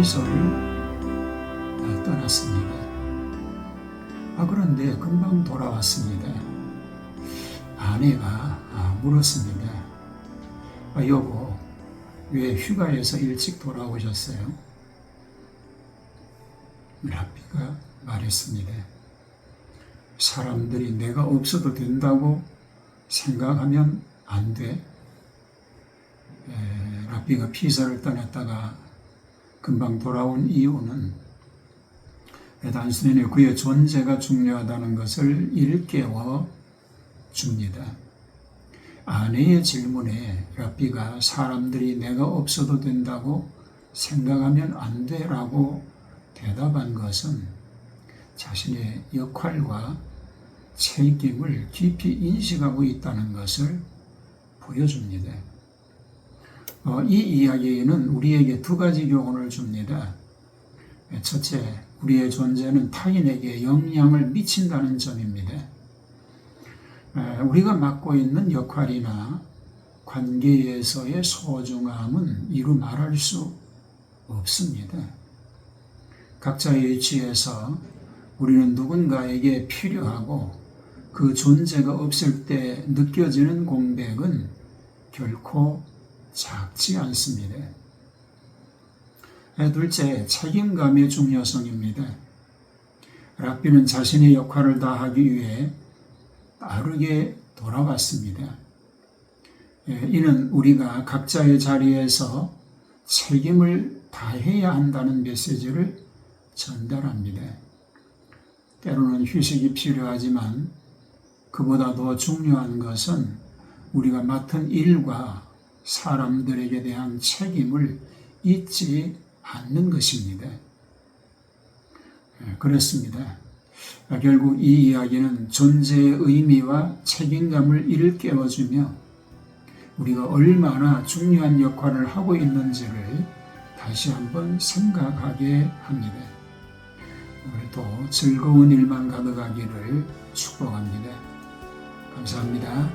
피서를 떠났습니다. 아, 그런데 금방 돌아왔습니다. 아내가 아, 물었습니다. 아, 여보, 왜 휴가에서 일찍 돌아오셨어요? 라피가 말했습니다. 사람들이 내가 없어도 된다고 생각하면 안 돼. 에, 라피가 피서를 떠났다가 금방 돌아온 이유는 단순히 그의 존재가 중요하다는 것을 일깨워 줍니다. 아내의 질문에 라비가 사람들이 내가 없어도 된다고 생각하면 안 돼라고 대답한 것은 자신의 역할과 책임을 깊이 인식하고 있다는 것을 보여줍니다. 어, 이 이야기는 우리에게 두 가지 교훈을 줍니다. 첫째, 우리의 존재는 타인에게 영향을 미친다는 점입니다. 우리가 맡고 있는 역할이나 관계에서의 소중함은 이루 말할 수 없습니다. 각자의 위치에서 우리는 누군가에게 필요하고 그 존재가 없을 때 느껴지는 공백은 결코 작지 않습니다. 둘째, 책임감의 중요성입니다. 랍비는 자신의 역할을 다하기 위해 빠르게 돌아왔습니다. 예, 이는 우리가 각자의 자리에서 책임을 다해야 한다는 메시지를 전달합니다. 때로는 휴식이 필요하지만 그보다 더 중요한 것은 우리가 맡은 일과 사람들에게 대한 책임을 잊지 않는 것입니다. 예, 그렇습니다. 결국 이 이야기는 존재의 의미와 책임감을 일깨워주며 우리가 얼마나 중요한 역할을 하고 있는지를 다시 한번 생각하게 합니다. 오늘도 즐거운 일만 가득하기를 축복합니다. 감사합니다.